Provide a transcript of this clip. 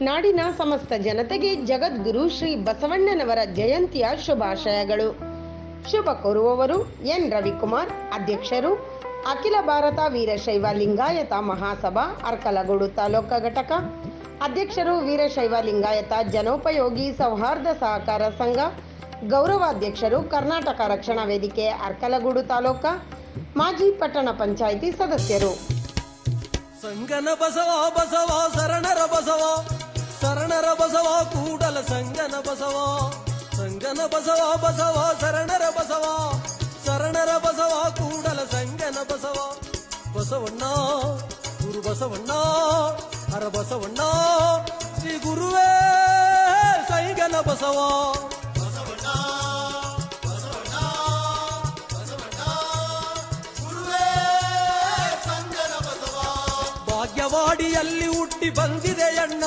ನಾಡಿನ ಸಮಸ್ತ ಜನತೆಗೆ ಜಗದ್ಗುರು ಶ್ರೀ ಬಸವಣ್ಣನವರ ಜಯಂತಿಯ ಶುಭಾಶಯಗಳು. ಶುಭ ಕೋರುವವರು ಎನ್ ರವಿಕುಮಾರ್, ಅಧ್ಯಕ್ಷರು ಅಖಿಲ ಭಾರತ ವೀರಶೈವ ಲಿಂಗಾಯತ ಮಹಾಸಭಾ, ಅರ್ಕಲಗೂಡು ತಾಲೂಕ ಘಟಕ. ಅಧ್ಯಕ್ಷರು ವೀರಶೈವ ಲಿಂಗಾಯತ ಜನೋಪಯೋಗಿ ಸೌಹಾರ್ದ ಸಹಕಾರ ಸಂಘ. ಗೌರವಾಧ್ಯಕ್ಷರು ಕರ್ನಾಟಕ ರಕ್ಷಣಾ ವೇದಿಕೆ, ಅರ್ಕಲಗೂಡು ತಾಲೂಕ. ಮಾಜಿ ಪಟ್ಟಣ ಪಂಚಾಯಿತಿ ಸದಸ್ಯರು. ಸಂಗನ ಬಸವ ಬಸವ, ಶರಣರ ಬಸವ. ಶರಣರ ಬಸವ, ಕೂಡಲ ಸಂಗನ ಬಸವ ಸಂಗನ ಬಸವ ಬಸವ, ಶರಣರ ಬಸವ ಶರಣರ ಬಸವ, ಕೂಡಲ ಸಂಗನ ಬಸವ. ಬಸವಣ್ಣ, ಗುರು ಬಸವಣ್ಣ, ಹರ ಬಸವಣ್ಣ, ಶ್ರೀ ಗುರುವೇ ಸಂಗನ ಬಸವ. ಭಾಗ್ಯವಾಡಿಯಲ್ಲಿ ಹುಟ್ಟಿ ಬಂದಿದೆ ಅಣ್ಣ.